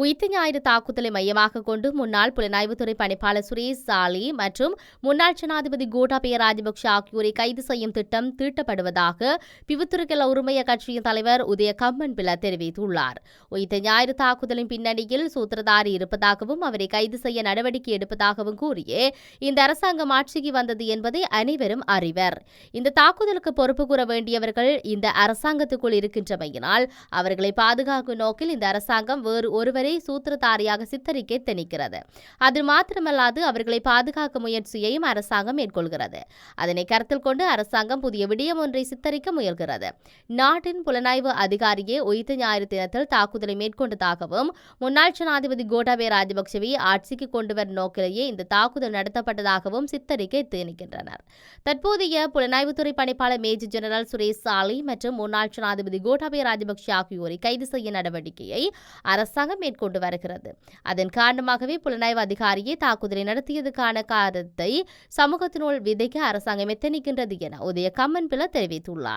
உயிர்த்த ஞாயிறு தாக்குதலை மையமாக கொண்டு முன்னாள் புலனாய்வுத்துறை பணிப்பாளர் சுரேஷ் சாலி மற்றும் முன்னாள் ஜனாதிபதி கோட்டாபய ராஜபக்ஷ ஆகியோரை கைது செய்யும் திட்டம் தீட்டப்படுவதாக பிவுத்துருக்கல உரிமைய கட்சியின் தலைவர் உதய கம்மன் பில தெரிவித்துள்ளார். உயிர்த்த ஞாயிறு தாக்குதலின் பின்னணியில் சூத்திரதாரி இருப்பதாகவும் அவரை கைது செய்ய நடவடிக்கை எடுப்பதாகவும் கூறியே இந்த அரசாங்கம் ஆட்சிக்கு வந்தது என்பதை அனைவரும் அறிவர். இந்த தாக்குதலுக்கு பொறுப்பு கூற வேண்டியவர்கள் இந்த அரசாங்கத்துக்குள் இருக்கின்றமையினால் அவர்களை பாதுகாக்கும் நோக்கில் இந்த அரசாங்கம் வேறு ஒருவரை அவரை சூத்திரதாரியாக சித்தரிக்க திணிக்கிறது. அது மாத்திரமல்லாது அவர்களை பாதுகாக்க முயற்சியையும் அரசாங்கம் மேற்கொள்கிறது. அதனை கருத்தில் கொண்டு அரசாங்கம் புதிய விடயம் ஒன்றை சித்தரிக்க முயல்கிறது. நாட்டின் புலனாய்வு அதிகாரியே உயிர்த்த ஞாயிறு தினத்தில் தாக்குதலை மேற்கொண்டதாகவும் முன்னாள் ஜனாதிபதி கோட்டாபே ராஜபக்சவை ஆட்சிக்கு கொண்டுவரும் நோக்கிலேயே இந்த தாக்குதல் நடத்தப்பட்டதாகவும் சித்தரிக்க திணிக்கின்றனர். தற்போதைய புலனாய்வுத்துறை பணிப்பாளர் மேஜர் ஜெனரல் சுரேஷ் சாலி மற்றும் முன்னாள் ஜனாதிபதி கோட்டாபே ராஜபக்சே ஆகியோரை கைது செய்ய நடவடிக்கையை அரசாங்கம் மேற்கொண்டு வருகிறது. அதன் காரணமாகவே புலனாய்வு அதிகாரியை தாக்குதலை நடத்தியதுக்கான காரணத்தை சமூகத்தினுள் விதைக்க அரசாங்கம் எத்தனிக்கின்றது என உதய கம்மன்பில தெரிவித்துள்ளார்.